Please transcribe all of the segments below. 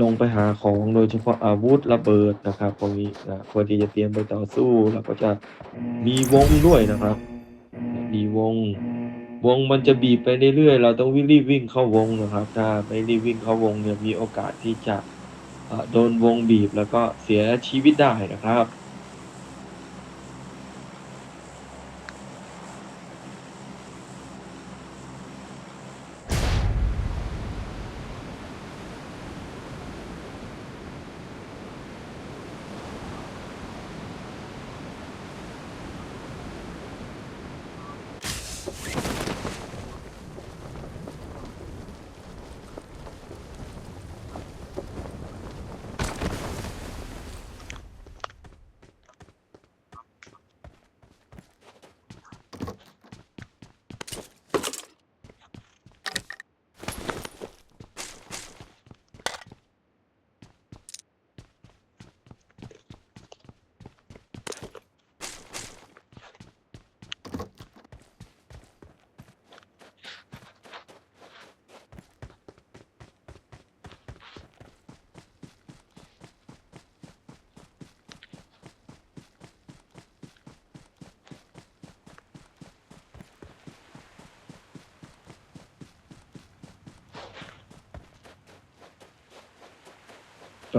ลงไปหาของโดยเฉพาะอาวุธระเบิดนะครับพวกนี้นะเพื่อที่จะเตรียมไปต่อสู้แล้วก็จะมีวงด้วยนะครับ มีวง วงมันจะบีบไปเรื่อยๆ เราต้องวิ่งรีบวิ่งเข้าวงนะครับ ถ้าไม่รีบวิ่งเข้าวงเนี่ยมีโอกาสที่จะเอ่อโดนวงบีบแล้วก็เสียชีวิตได้นะครับ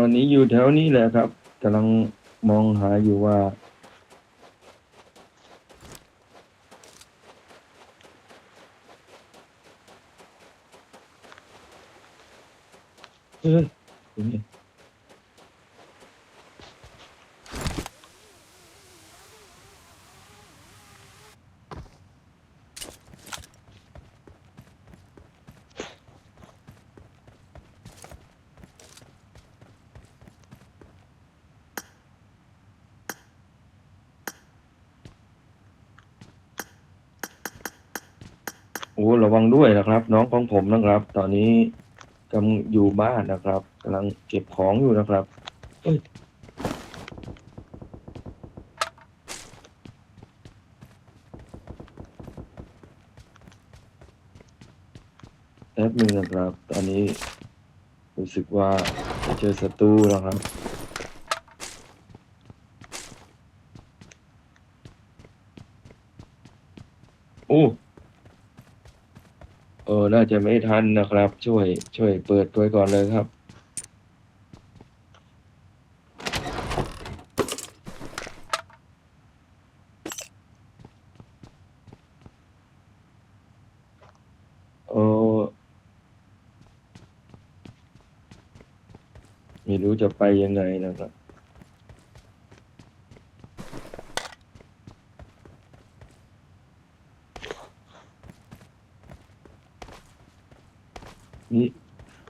อนนี้อยู่แถวนี้แหละครับกำลังมองหาอยู่ว่าเฮ้ยอ โอ้ระวังด้วยนะครับ น้องของผมนะครับ ตอนนี้กำลังอยู่บ้านนะครับกำลังเก็บของอยู่นะครับเอ้ยแป๊บนึงนะครับ ตอนนี้รู้สึกว่าจะเจอศัตรูแล้วครับโอ้ ออน่าจะไม่ทันนะครับ ช่วย ช่วยเปิดไว้ก่อนเลยครับ เออไม่รู้จะไปยังไงนะครับ นี่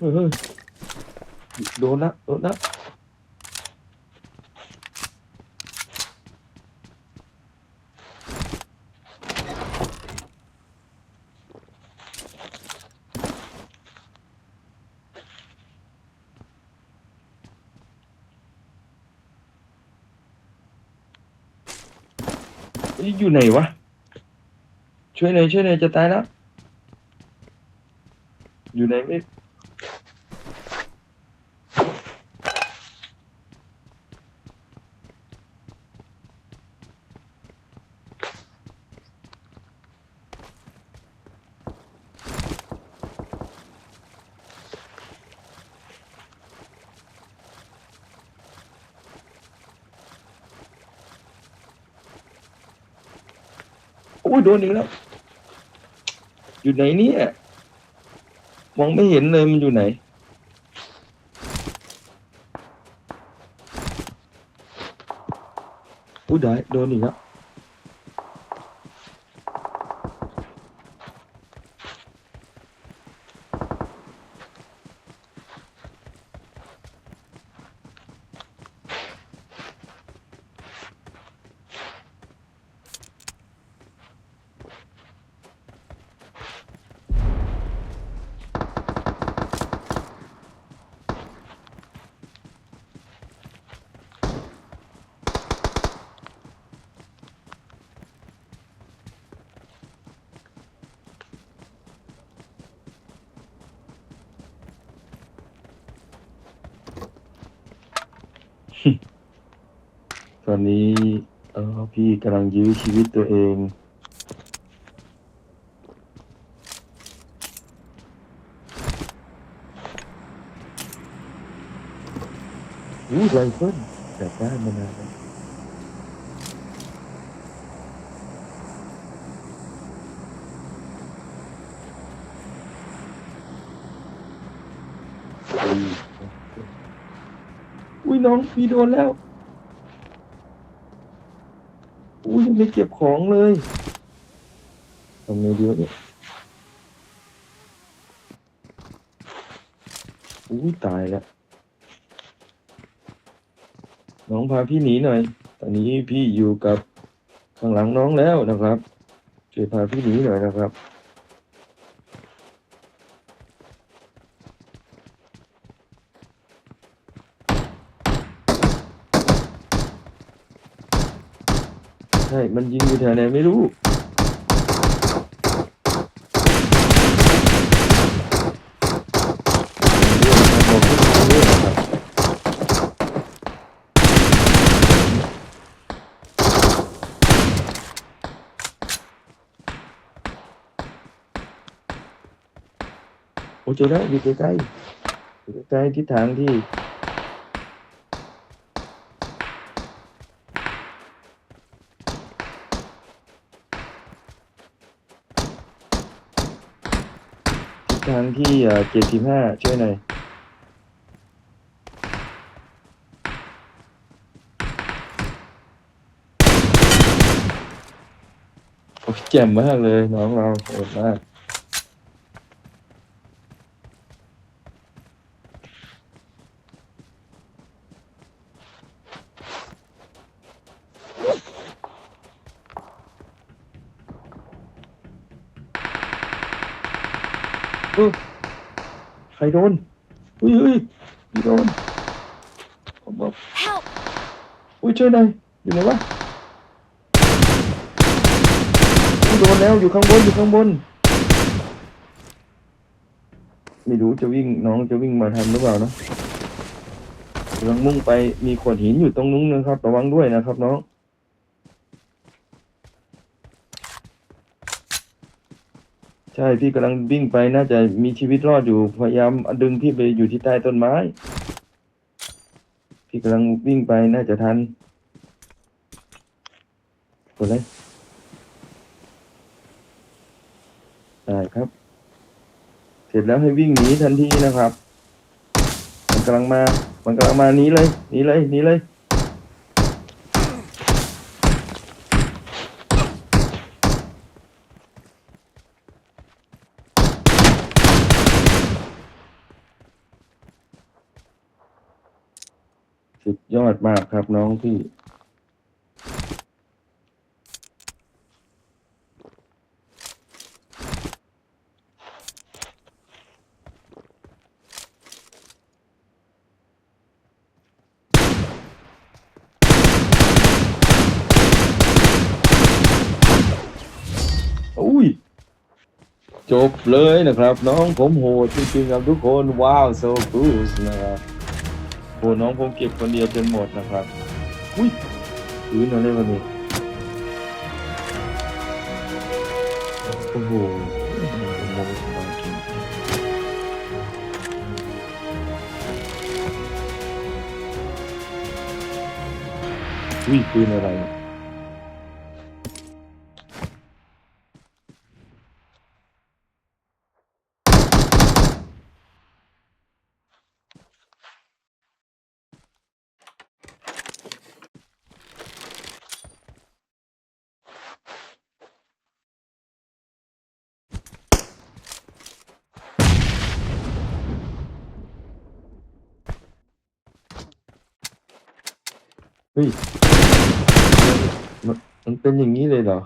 เออโดนนละโดนละเฮ้ยอยู่ไหนวะ ช่วยหน่อยช่วยหน่อยจะตายแล้ว อยู่ไหนไม่ อ้ยโดนอีกแล้ว อยู่ไหนเนี่ย มองไม่เห็นเลยมันอยู่ไหน อุ้ยได้โดนอีกแล้ว ตอนนี้ เออพี่กำลังยื้อชีวิตตัวเอง อู้ไรเฟิลแบบได้มานานแล้วอุ้ยอุ้ยน้องพี่โดนแล้ว อุ้ยยัง ไม่เก็บของเลยทำไงดีวะเนี่ยอุ้ยตายแล้ว น้องพาพี่หนีหน่อย ตอนนี้พี่อยู่กับข้างหลังน้องแล้วนะครับช่วยพาพี่หนีหน่อยนะครับ ใช่ มันยิงอยู่แถวไหนไม่รู้บอกให้ฟังด้วยโอ้เจอแล้วอยู่ใกล้ๆอยู่ใกล้ทิศทางที่ ที่เจ็ดสิบห้าช่วยหน่อยโอ้ยแจ่มมากเลยน้องเราโหดมากเออ ใครโดนอุ้ยอุ้ยพี่โดนผมบอกอุ้ยช่วยหน่อยอยู่ไหนวะโดนแล้วอยู่ข้างบนอยู่ข้างบน ไม่รู้จะวิ่งน้องจะวิ่งมาทันหรือเปล่านะกำลังมุ่งไปมีขวดหินอยู่ตรงนู้นนะครับ ระวังด้วยนะครับน้อง ใช่พี่กำลังวิ่งไปน่าจะมีชีวิตรอดอยู่พยายามดึงพี่ไปอยู่ที่ใต้ต้นไม้ พี่กำลังวิ่งไปน่าจะทันกดเลยได้ครับ เสร็จแล้วให้วิ่งหนีทันทีนะครับ มันกำลังมา มันกำลังมาหนีเลยหนีเลยหนีเลย ยอดมากครับน้องพี่ อุ้ย จบเลยนะครับ น้องผมโหดจริงๆครับทุกคน ว้าวโซกูสนะครับ โหน้องผมเก็บคนเดียวจนหมดนะครับ อุ้ยพื้นอะไรวะเนี่โอ้โหผมมองสบายจริงอุ้ยปืนอะไร เฮ้ยมันมันเป็นอย่างนี้เลยเหรอ